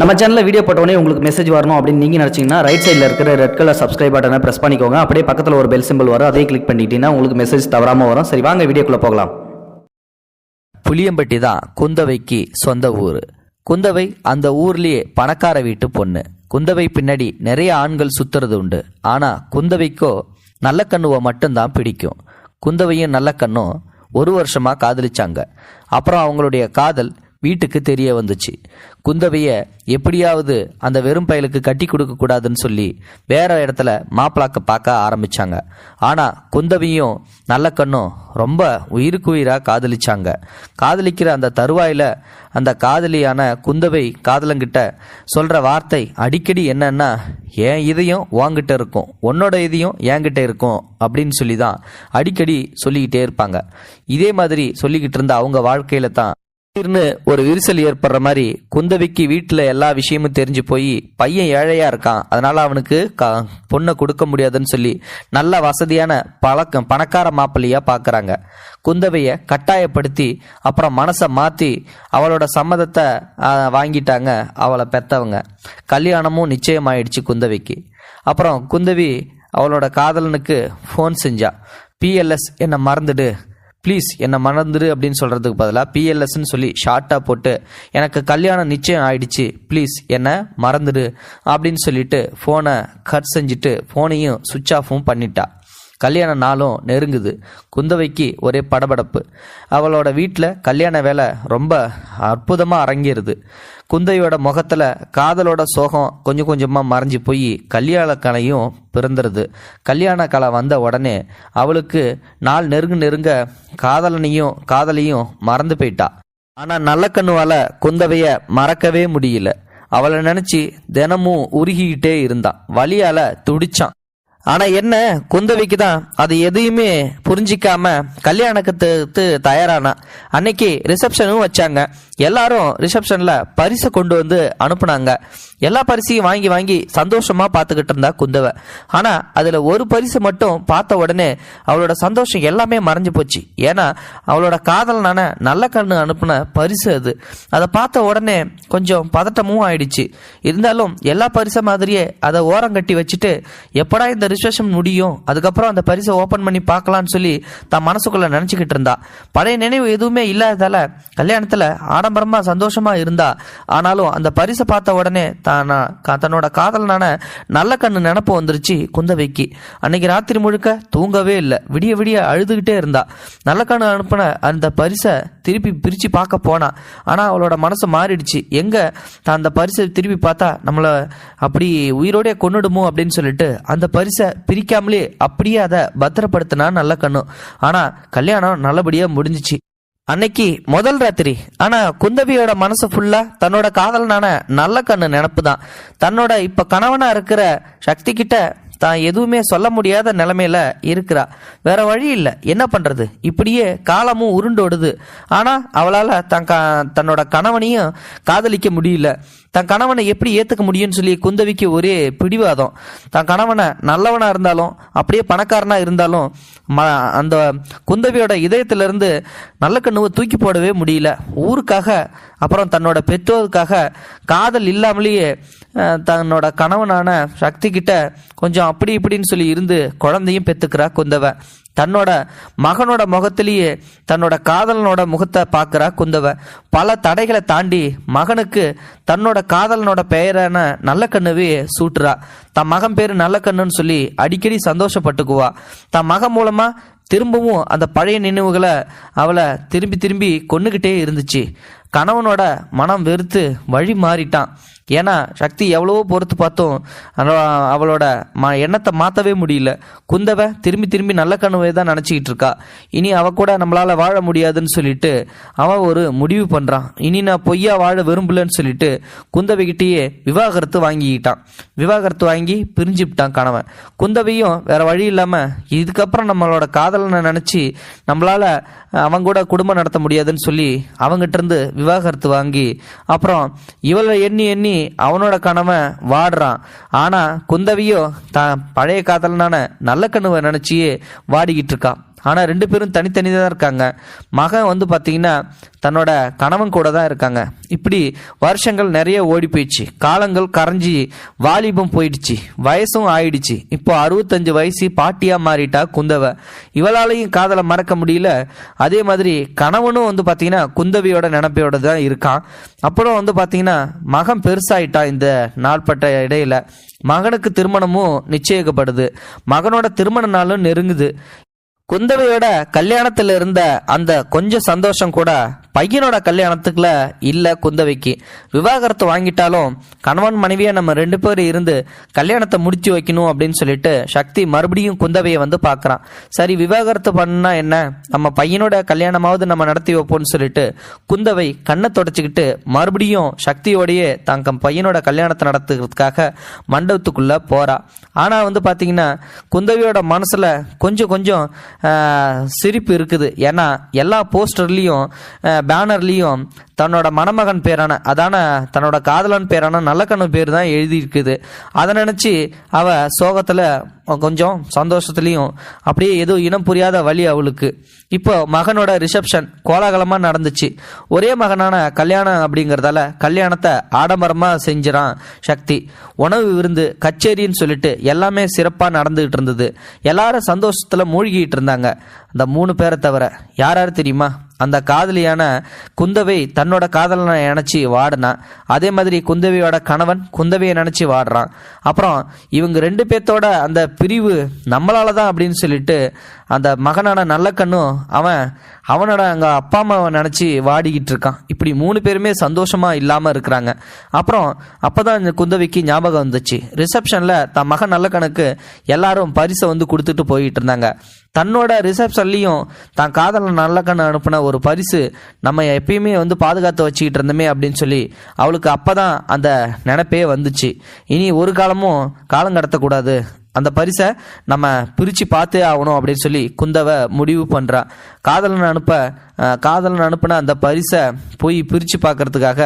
நம்ம சேனலில் வீடியோ போட்டோடனே உங்களுக்கு மெசேஜ் வரணும் அப்படின்னு நீங்கள் நினச்சிங்கன்னா ரைட் சைடில் இருக்கிற ரெட் கலர் சப்ஸ்கிரைப் பட்டனை ப்ரெஸ் பண்ணிக்கோங்க. அப்படியே பக்கத்தில் ஒரு பெல் சிம்பிள் வரும். அதையும் கிளிக் பண்ணிட்டீங்கன்னா உங்களுக்கு மெசேஜ் தவறாமல் வரும். சரி வாங்க வீடியோக்குள்ளே போகலாம். புளியம்பட்டி தான் குந்தவைக்கு சொந்த ஊர். குந்தவை அந்த ஊர்லேயே பணக்கார வீட்டு பொண்ணு. குந்தவை பின்னாடி நிறைய ஆண்கள் சுத்துறது உண்டு. ஆனால் குந்தவைக்கோ நல்ல கண்ணுவை மட்டும்தான் பிடிக்கும். குந்தவையும் நல்ல கண்ணும் ஒரு வருஷமாக காதலிச்சாங்க. அப்புறம் அவங்களுடைய காதல் வீட்டுக்கு தெரிய வந்துச்சு. குந்தவைய எப்படியாவது அந்த வெறும் பயலுக்கு கட்டி கொடுக்க கூடாதுன்னு சொல்லி வேற இடத்துல மாப்பிளாக்க பார்க்க ஆரம்பிச்சாங்க. ஆனா குந்தவையும் நல்ல கண்ணும் ரொம்ப உயிருக்கு உயிரா காதலிச்சாங்க. காதலிக்கிற அந்த தருவாயில அந்த காதலியான குந்தவை காதலங்கிட்ட சொல்ற வார்த்தை அடிக்கடி என்னன்னா என் இதையும் உங்ககிட்ட இருக்கும்? உன்னோட இதையும் என்கிட்ட இருக்கும். அப்படின்னு சொல்லி தான் அடிக்கடி சொல்லிக்கிட்டே இருப்பாங்க. இதே மாதிரி சொல்லிக்கிட்டு இருந்த அவங்க வாழ்க்கையில தான் திடீர்னு ஒரு விரிசல் ஏற்படுற மாதிரி குந்தவிக்கு வீட்டில் எல்லா விஷயமும் தெரிஞ்சு போய் பையன் ஏழையாக இருக்கான். அதனால் அவனுக்கு க பொண்ணை கொடுக்க முடியாதுன்னு சொல்லி நல்ல வசதியான பழக்கம் பணக்கார மாப்பிள்ளையாக பார்க்குறாங்க குந்தவையை கட்டாயப்படுத்தி அப்புறம் மனசை மாற்றி அவளோட சம்மதத்தை வாங்கிட்டாங்க அவளை பெத்தவங்க. கல்யாணமும் நிச்சயம் ஆயிடுச்சு குந்தவிக்கு. அப்புறம் குந்தவி அவளோட காதலனுக்கு ஃபோன் செஞ்சா. பிஎல்எஸ் என்னை மறந்துடு ப்ளீஸ் என்னை மறந்துடு அப்படின்னு சொல்கிறதுக்கு பதிலாக பிஎல்எஸ்ன்னு சொல்லி ஷார்ட்டாக போட்டு எனக்கு கல்யாணம் நிச்சயம் ஆயிடுச்சு ப்ளீஸ் என்னை மறந்துடு அப்படின்னு சொல்லிட்டு ஃபோனை கட் செஞ்சுட்டு ஃபோனையும் சுவிட்ச் ஆஃபும் பண்ணிட்டா. கல்யாண நாளும் நெருங்குது. குந்தவைக்கு ஒரே படபடப்பு. அவளோட வீட்டில் கல்யாண வேலை ரொம்ப அற்புதமாக அரங்கிருது குந்தவையோட முகத்தில் காதலோட சோகம் கொஞ்சம் கொஞ்சமாக மறைஞ்சு போய் கல்யாண கலையும் பிறந்துருது. கல்யாண கலை வந்த உடனே அவளுக்கு நாள் நெருங்க நெருங்க காதலனையும் காதலையும் மறந்து போயிட்டா. ஆனால் நல்ல கண்ணுவால குந்தவையை மறக்கவே முடியல. அவளை நினச்சி தினமும் உருகிக்கிட்டே இருந்தான் வழியால் துடிச்சான். ஆனா என்ன குந்தவிக்கு தான் அது எதையுமே புரிஞ்சிக்காம கல்யாணத்துக்கு தயாரானா. அன்னைக்கு ரிசப்ஷனும் வச்சாங்க. எல்லாரும் ரிசப்ஷனில் பரிசை கொண்டு வந்து அனுப்புனாங்க. எல்லா பரிசையும் வாங்கி வாங்கி சந்தோஷமாக பார்த்துக்கிட்டு இருந்தா குந்தவை. ஆனால் அதில் ஒரு பரிசு மட்டும் பார்த்த உடனே அவளோட சந்தோஷம் எல்லாமே மறைஞ்சு போச்சு. ஏன்னா அவளோட காதலனான நல்ல கண்ணு அனுப்பின பரிசு அது. அதை பார்த்த உடனே கொஞ்சம் பதட்டமும் ஆயிடுச்சு. இருந்தாலும் எல்லா பரிசு மாதிரியே அதை ஓரம் கட்டி வச்சுட்டு எப்படா இந்த ரிசப்ஷன் முடியும்? அதுக்கப்புறம் அந்த பரிசை ஓப்பன் பண்ணி பார்க்கலான்னு சொல்லி தான் மனசுக்குள்ளே நினச்சிக்கிட்டு இருந்தா. பழைய நினைவு எதுவுமே இல்லாததால் கல்யாணத்தில் ஆடம்பரமா சந்தோஷமா இருந்தா ஆனாலும் அந்த பரிசை பார்த்த உடனே தானா கா- தன்னோட காதலனான நல்ல கண்ணு நினப்பு வந்துருச்சு குந்தவைக்கு. அன்னைக்கு ராத்திரி முழுக்க தூங்கவே இல்லை. விடிய விடிய அழுதுகிட்டே இருந்தா. நல்ல கண்ணு அனுப்பின அந்த பரிசை திருப்பி பிரிச்சு பார்க்க போனா. ஆனா அவளோட மனசு மாறிடுச்சு. எங்க தான் அந்த பரிசை திருப்பி பார்த்தா நம்மள அப்படி உயிரோடே கொண்டுடுமோ அப்படின்னு சொல்லிட்டு அந்த பரிசை பிரிக்காமலே அப்படியே அதை பத்திரப்படுத்தினா நல்ல கண்ணு. ஆனா கல்யாணம் நல்லபடியா முடிஞ்சிச்சு. அன்னைக்கு முதல் ராத்திரி. ஆனா குந்தவியோட மனசு ஃபுல்லா தன்னோட காதலனான நல்ல கண்ணு நினப்பு தான் தன்னோட இப்ப கணவனா இருக்கிற சக்தி கிட்ட தான் எதுவுமே சொல்ல முடியாத நிலைமையில இருக்கிறா. வேற வழி இல்லை. என்ன பண்றது? இப்படியே காலமும் உருண்டோடுது ஆனா அவளால தன் தன்னோட கணவனையும் காதலிக்க முடியல. தன் கணவனை எப்படி ஏற்றுக்க முடியும்னு சொல்லி குந்தவிக்கு ஒரே பிடிவாதம். தன் கணவனை நல்லவனாக இருந்தாலும் அப்படியே பணக்காரனாக இருந்தாலும் ம அந்த குந்தவியோட இதயத்திலிருந்து நல்ல கண்ணுவை தூக்கி போடவே முடியல. ஊருக்காக அப்புறம் தன்னோட பெற்றோருக்காக காதல் இல்லாமலேயே தன்னோட கணவனான சக்தி கிட்ட கொஞ்சம் அப்படி இப்படின்னு சொல்லி இருந்து குழந்தையும் பெற்றுக்கிறா குந்தவை. தன்னோட மகனோட முகத்திலேயே தன்னோட காதலனோட முகத்தை பார்க்குறா குந்தவை. பல தடைகளை தாண்டி மகனுக்கு தன்னோட காதலனோட பெயரான நல்ல கண்ணுவே சூட்டுறா. தன் மகன் பேர் நல்ல கண்ணுன்னு சொல்லி அடிக்கடி சந்தோஷப்பட்டுக்குவா. தன் மகன் மூலமாக திரும்பவும் அந்த பழைய நினைவுகளை அவளை திரும்பி திரும்பி கொண்டுகிட்டே இருந்துச்சு. கணவனோட மனம் வெறுத்து வழி மாறிட்டான். ஏன்னா சக்தி எவ்வளவோ பொறுத்து பார்த்தோம். அவளோட ம எண்ணத்தை மாற்றவே முடியல. குந்தவை திரும்பி திரும்பி நல்ல கனவை தான் நினச்சிக்கிட்டு இருக்கா. இனி அவ கூட நம்மளால் வாழ முடியாதுன்னு சொல்லிட்டு அவன் ஒரு முடிவு பண்ணுறான் இனி நான் பொய்யா வாழ விரும்பலன்னு சொல்லிட்டு குந்தவைகிட்டேயே விவாகரத்து வாங்கிக்கிட்டான். விவாகரத்து வாங்கி பிரிஞ்சுவிட்டான் கணவன். குந்தவையும் வேற வழி இல்லாமல் இதுக்கப்புறம் நம்மளோட காதலனை நினச்சி நம்மளால் அவங்க கூட குடும்பம் நடத்த முடியாதுன்னு சொல்லி அவங்ககிட்ட இருந்து விவாகரத்து வாங்கி அப்புறம் இவளை எண்ணி எண்ணி அவனோட கணவன் வாடுறான். ஆனால் குந்தவியோ தான் பழைய காதலனான நல்ல கண்ணுவை நினச்சியே வாடிக்கிட்டு இருக்கான். ஆனால் ரெண்டு பேரும் தனித்தனி தான் இருக்காங்க. மகன் வந்து பார்த்தீங்கன்னா தன்னோட கணவன் கூட தான் இருக்காங்க. இப்படி வருஷங்கள் நிறைய ஓடி போயிடுச்சு. காலங்கள் கரைஞ்சி வாலிபம் போயிடுச்சு. வயசும் ஆயிடுச்சு. இப்போ அறுபத்தஞ்சு வயசு பாட்டியாக மாறிட்டா குந்தவை. இவளாலையும் காதலை மறக்க முடியல. அதே மாதிரி கணவனும் வந்து பார்த்தீங்கன்னா குந்தவியோட நினப்பையோட தான் இருக்கான். அப்புறம் வந்து பார்த்தீங்கன்னா மகன் பெருசாயிட்டான் இந்த நாள்பட்ட இடையில. மகனுக்கு திருமணமும் நிச்சயிக்கப்படுது. மகனோட திருமண நாளும் நெருங்குது. குந்தவையோட கல்யாணத்தில் இருந்த அந்த கொஞ்சம் சந்தோஷம் கூட பையனோட கல்யாணத்துக்குல இல்லை குந்தவைக்கு. விவாகரத்து வாங்கிட்டாலும் கணவன் மனைவியை நம்ம ரெண்டு பேரும் இருந்து கல்யாணத்தை முடிச்சு வைக்கணும் அப்படின்னு சொல்லிட்டு சக்தி மறுபடியும் குந்தவையை வந்து பார்க்குறான். சரி விவாகரத்து பண்ணா என்ன? நம்ம பையனோட கல்யாணமாவது நம்ம நடத்தி வைப்போம்னு சொல்லிட்டு குந்தவை கண்ணை தொடச்சிக்கிட்டு மறுபடியும் சக்தியோடையே தங்க பையனோட கல்யாணத்தை நடத்துறதுக்காக மண்டபத்துக்குள்ளே போகிறா ஆனால் வந்து பார்த்தீங்கன்னா குந்தவியோட மனசில் கொஞ்சம் கொஞ்சம் சிரிப்பு இருக்குது. ஏன்னா எல்லா போஸ்டர்லேயும் பேனர்லேயும் தன்னோட மணமகன் பேரான அதான தன்னோட காதலன் பேரான நல்லக்கண்ணு பேர் தான் எழுதியிருக்குது. அதை நினச்சி அவள் சோகத்தில் கொஞ்சம் சந்தோஷத்துலேயும் அப்படியே ஏதோ இனம் புரியாத வழி அவளுக்கு. இப்போ மகனோட ரிசப்ஷன் கோலாகலமாக நடந்துச்சு. ஒரே மகனான கல்யாணம் அப்படிங்கிறதால கல்யாணத்தை ஆடம்பரமாக செஞ்சிறான் சக்தி. உணவு விருந்து கச்சேரின்னு சொல்லிட்டு எல்லாமே சிறப்பாக நடந்துகிட்டு இருந்தது. எல்லாரும் சந்தோஷத்தில் மூழ்கிட்டு இருந்தாங்க. அந்த மூணு பேரை தவிர யார் யார் தெரியுமா? அந்த காதலியான குந்தவை தன்னோட காதலனை நினச்சி வாடினா அதே மாதிரி குந்தவையோட கணவன் குந்தவையை நினச்சி வாடுறான். அப்புறம் இவங்க ரெண்டு பேர்த்தோட அந்த பிரிவு நம்மளால தான் அப்படின்னு சொல்லிட்டு அந்த மகனான நல்ல கண்ணும் அவன் அவனோட அங்க அப்பா அம்மாவை நினைச்சு வாடிக்கிட்டு இருக்கான். இப்படி மூணு பேருமே சந்தோஷமா இல்லாம இருக்கிறாங்க. அப்புறம் அப்பதான் இந்த குந்தவிக்கு ஞாபகம் வந்துச்சு. ரிசப்ஷன்ல தன் மகன் நல்ல கணக்கு எல்லாரும் பரிசை வந்து கொடுத்துட்டு போயிட்டு இருந்தாங்க. தன்னோட ரிசப்ஷன்லையும் தான் காதலன் நல்ல கண்ணு அனுப்பின ஒரு பரிசு நம்ம எப்பயுமே வந்து பாதுகாத்து வச்சுக்கிட்டு இருந்தோமே அப்படின்னு சொல்லி அவளுக்கு அப்பதான் அந்த நினைப்பே வந்துச்சு. இனி ஒரு காலமும் காலம் கடத்தக்கூடாது. அந்த பரிசை நம்ம பிரித்து பார்த்தே ஆகணும் அப்படின்னு சொல்லி குந்தவை முடிவு பண்ணுறா காதலன் அனுப்ப காதலன் அனுப்பின அந்த பரிசை போய் பிரித்து பார்க்கறதுக்காக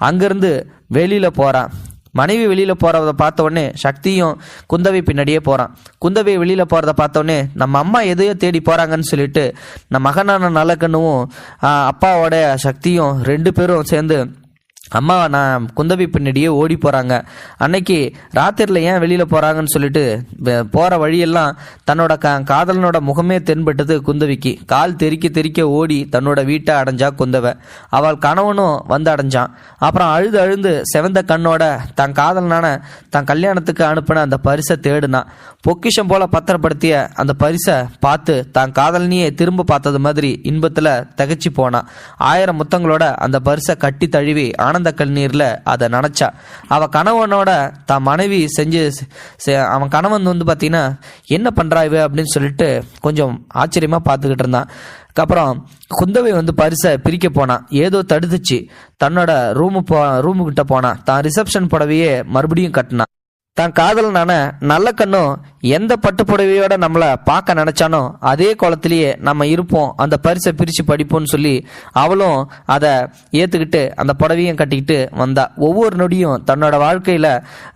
அங்கேருந்து வெளியில் போகிறான் மனைவி வெளியில் போகிறத பார்த்த உடனே சக்தியும் குந்தவை பின்னாடியே போகிறான் குந்தவை வெளியில் போகிறத பார்த்தோடனே நம்ம அம்மா எதையோ தேடி போகிறாங்கன்னு சொல்லிட்டு நம்ம மகனான நல்லக்கண்ணுவும் அப்பாவோடைய அப்பாவோட சக்தியும் ரெண்டு பேரும் சேர்ந்து அம்மா நான் குந்தவி பின்னாடியே ஓடி போகிறாங்க அன்னைக்கு ராத்திரியில் ஏன் வெளியில் போகிறாங்கன்னு சொல்லிட்டு போகிற வழியெல்லாம் தன்னோட க காதலனோட முகமே தென்பட்டது குந்தவிக்கு. கால் தெறிக்க தெறிக்க ஓடி தன்னோட வீட்டை அடைஞ்சா குந்தவை. அவள் கணவனும் வந்து அடைஞ்சான். அப்புறம் அழுது அழுது செவந்த கண்ணோட தன் காதலனான தன் கல்யாணத்துக்கு அனுப்பின அந்த பரிசை தேடுனான் பொக்கிஷம் போல பத்திரப்படுத்திய அந்த பரிசை பார்த்து தான் காதலனியே திரும்ப பார்த்தது மாதிரி இன்பத்தில் திகைச்சு போனான் ஆயிரம் முத்தங்களோட அந்த பரிசை கட்டி தழுவி ஆனந்த கண்ணீரில் அதை நினச்சா. அவள் கணவனோட தான் மனைவி செஞ்சு அவன் கணவன் வந்து பார்த்திங்கன்னா என்ன பண்ணுறா இவ? அப்படின்னு சொல்லிட்டு கொஞ்சம் ஆச்சரியமாக பார்த்துக்கிட்டு இருந்தான். அதுக்கப்புறம் குந்தவை வந்து பரிசை பிரிக்க போனான் ஏதோ தடுத்துச்சு. தன்னோட ரூமு போ ரூமுக்கிட்ட போனான் தான் ரிசப்ஷன் புடவையே மறுபடியும் கட்டினான். தான் காதலனான நல்ல கண்ணும் எந்த பட்டுப்புடவையோட நம்மளை பார்க்க நினச்சானோ அதே குளத்திலேயே நம்ம இருப்போம் அந்த பரிசை பிரித்து படிப்போம்னு சொல்லி அவளும் அதை ஏற்றுக்கிட்டு அந்த புடவையும் கட்டிக்கிட்டு வந்தா. ஒவ்வொரு நொடியும் தன்னோட வாழ்க்கையில்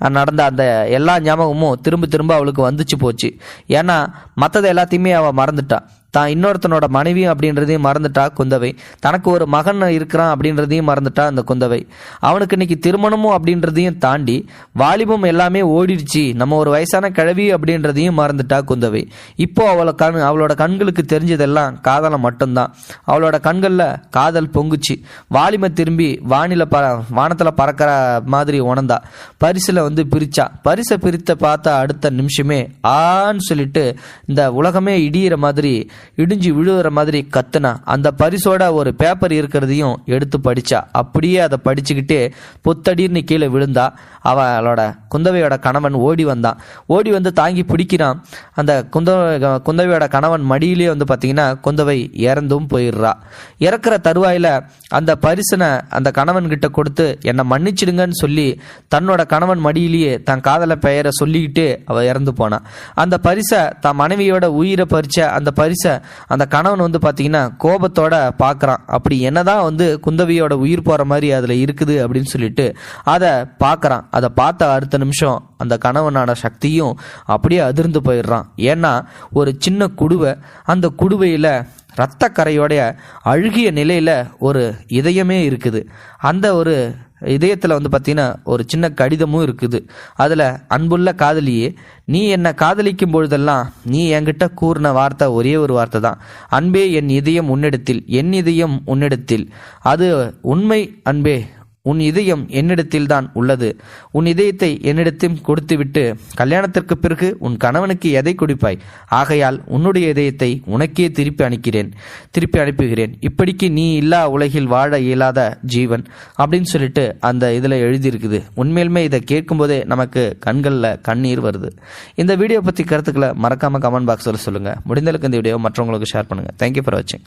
நடந்த அந்த எல்லா ஞாபகமும் திரும்ப திரும்ப அவளுக்கு வந்துச்சு போச்சு. ஏன்னா மற்றதை எல்லாத்தையுமே அவள் மறந்துட்டான் தான் இன்னொருத்தனோட மனைவி அப்படின்றதையும் மறந்துட்டா குந்தவை. தனக்கு ஒரு மகன் இருக்கிறான் அப்படின்றதையும் மறந்துட்டா அந்த குந்தவை. அவனுக்கு இன்னைக்கு திருமணமும் அப்படின்றதையும் தாண்டி வாலிபம் எல்லாமே ஓடிடுச்சு. நம்ம ஒரு வயசான கிழவி அப்படின்றதையும் மறந்துட்டா குந்தவை. இப்போ அவளை கண் அவளோட கண்களுக்கு தெரிஞ்சதெல்லாம் காதலை மட்டும்தான். அவளோட கண்களில் காதல் பொங்குச்சு. வாலிம திரும்பி வானில ப வானத்தில் பறக்கிற மாதிரி உணர்ந்தா. பரிசில் வந்து பிரிச்சா. பரிசை பிரித்த பார்த்த அடுத்த நிமிஷமே ஆன்னு சொல்லிட்டு இந்த உலகமே இடியிற மாதிரி இடிஞ்சு விழுகிற மாதிரி கத்துனா அந்த பரிசோட ஒரு பேப்பர் இருக்கிறதையும் எடுத்து படிச்சா அப்படியே அதை படிச்சுக்கிட்டே புத்தடின்னு கீழே விழுந்தா அவளோட குந்தவையோட கணவன் ஓடி வந்தான் ஓடி வந்து தாங்கி பிடிக்கிறான். அந்த குந்தவை குந்தவையோட கணவன் மடியிலே வந்து பார்த்தீங்கன்னா குந்தவை இறந்தும் போயிடுறா. இறக்குற தருவாயில அந்த பரிசனை அந்த கணவன் கிட்ட கொடுத்து என்னை மன்னிச்சிடுங்கன்னு சொல்லி தன்னோட கணவன் மடியிலேயே தன் காதல பெயரை சொல்லிக்கிட்டு அவள் இறந்து போனான் அந்த பரிசை தன் மனைவியோட உயிரை பறிச்ச அந்த பரிசை அந்த கணவன் வந்து பார்த்தீங்கன்னா கோபத்தோட பார்க்குறான் அப்படி என்னதான் வந்து குந்தவியோட உயிர் போகிற மாதிரி அதில் இருக்குது அப்படின்னு சொல்லிட்டு அதை பார்க்குறான் அதை பார்த்த அடுத்த நிமிஷம் அந்த கணவனான சக்தியும் அப்படியே அதிர்ந்து போயிடுறான். ஏன்னா ஒரு சின்ன குடுவை அந்த குடுவையில் இரத்த அழுகிய நிலையில் ஒரு இதயமே இருக்குது. அந்த ஒரு இதயத்தில் வந்து பார்த்தீங்கன்னா ஒரு சின்ன கடிதமும் இருக்குது. அதில் அன்புள்ள காதலியே நீ என்னை காதலிக்கும் பொழுதெல்லாம் நீ என்கிட்ட கூறின வார்த்தை ஒரே ஒரு வார்த்தை தான். அன்பே என் இதயம் உன்னிடத்தில் என் இதயம் உன்னிடத்தில். அது உண்மை அன்பே. உன் இதயம் என்னிடத்தில் தான் உள்ளது. உன் இதயத்தை என்னிடத்தில் கொடுத்துவிட்டு கல்யாணத்திற்கு பிறகு உன் கணவனுக்கு எதை கொடுப்பாய்? ஆகையால் உன்னுடைய இதயத்தை உனக்கே திருப்பி அனுக்கிறேன். திருப்பி அனுப்புகிறேன். இப்படிக்கு நீ இல்லா உலகில் வாழ இயலாத ஜீவன். அப்படின்னு சொல்லிட்டு அந்த இதில் எழுதியிருக்குது. உண்மையிலுமே இதை கேட்கும்போதே நமக்கு கண்களில் கண்ணீர் வருது. இந்த வீடியோ பற்றி கருத்துக்களை மறக்காமல் கமெண்ட் பாக்ஸில் சொல்லுங்கள் முடிந்தளவுக்கு இந்த வீடியோ மற்றவங்களுக்கு ஷேர் பண்ணுங்கள் தேங்க்யூ ஃபார் வாட்சிங்